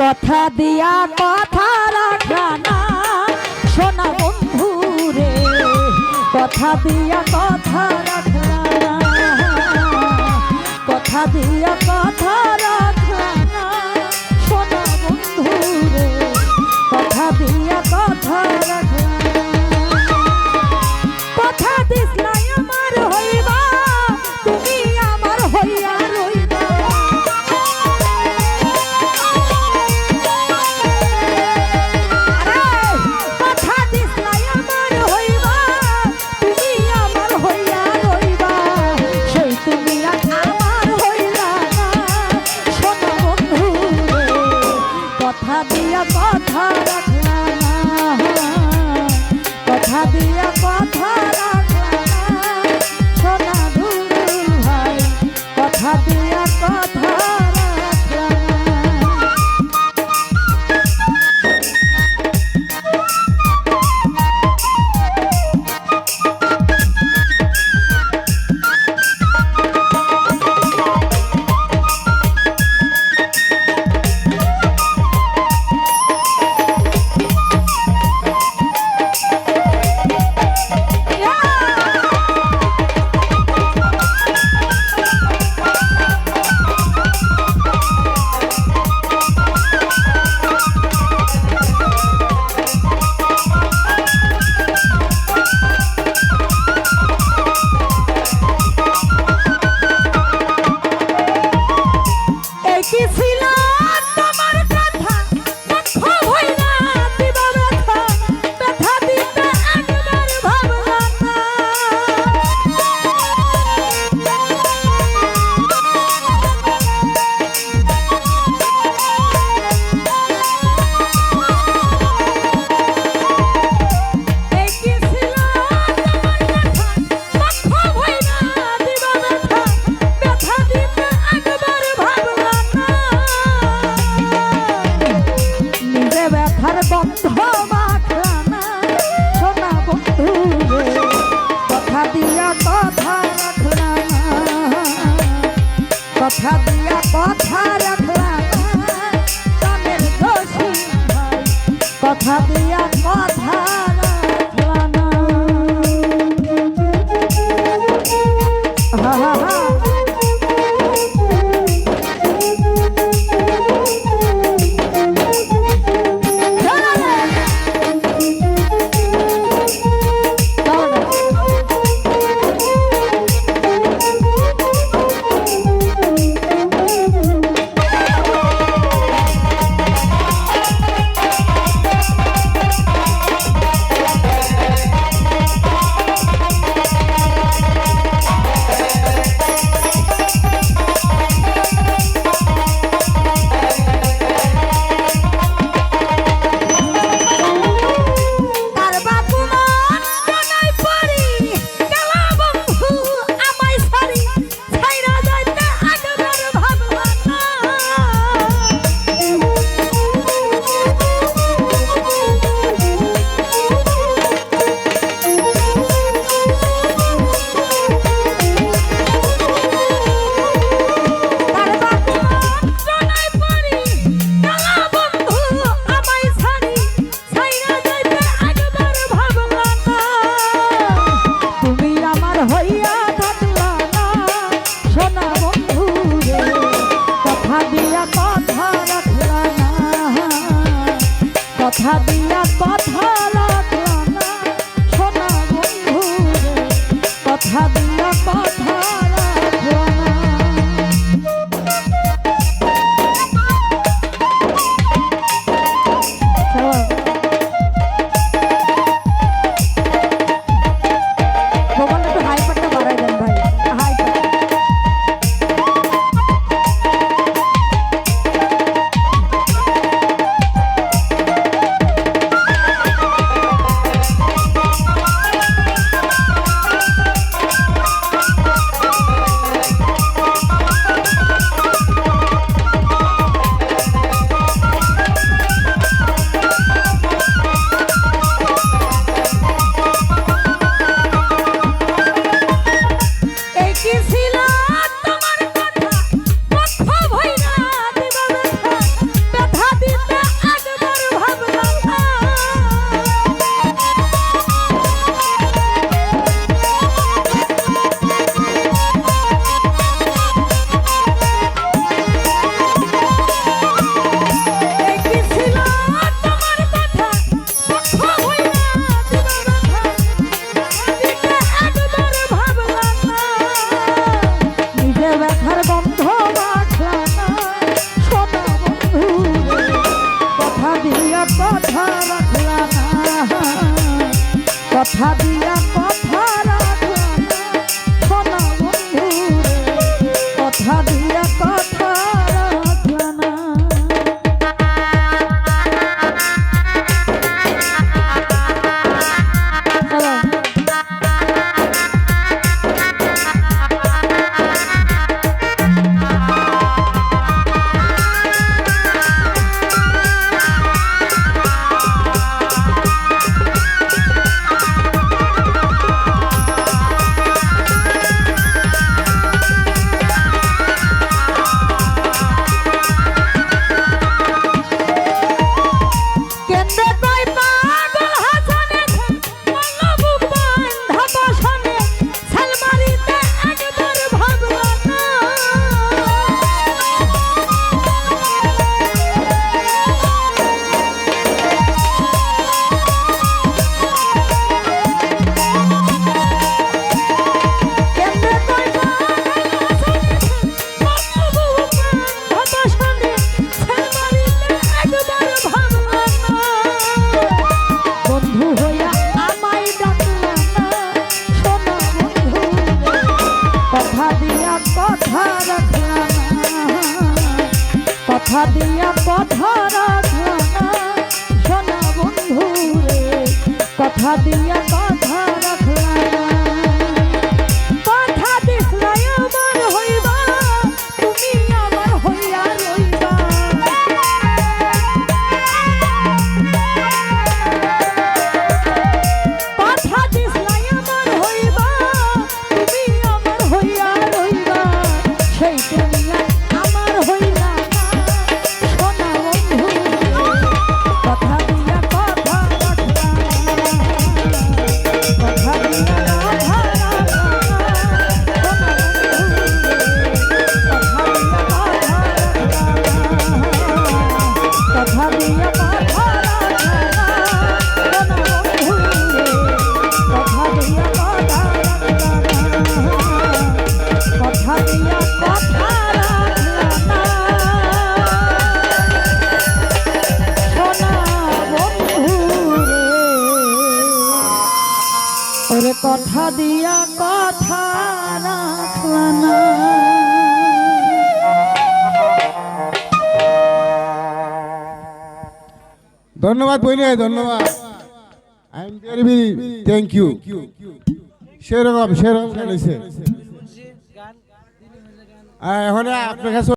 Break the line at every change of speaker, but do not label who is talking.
কথা দিয়া কথা রাখা না। সোনা বন্ধু রে, কথা দিয়া কথা রাখা কথা দিয়া কথা রাখা কথা রাখলা না কথা দিয়া কথা রাখলা না সোনা ধুলু ভাই কথা দিয়া কথা দিয়া কথা বাধা দিয়া কথা কথা কথা দিয়া পথর সোনা বন্ধু রে কথা দিয়া কথা দিয়া কথা রাখলা
ধন্যবাদ বইনে ধন্যবাদ। I am very very thank you সেরকম সেরকম এখন আপনার কাছে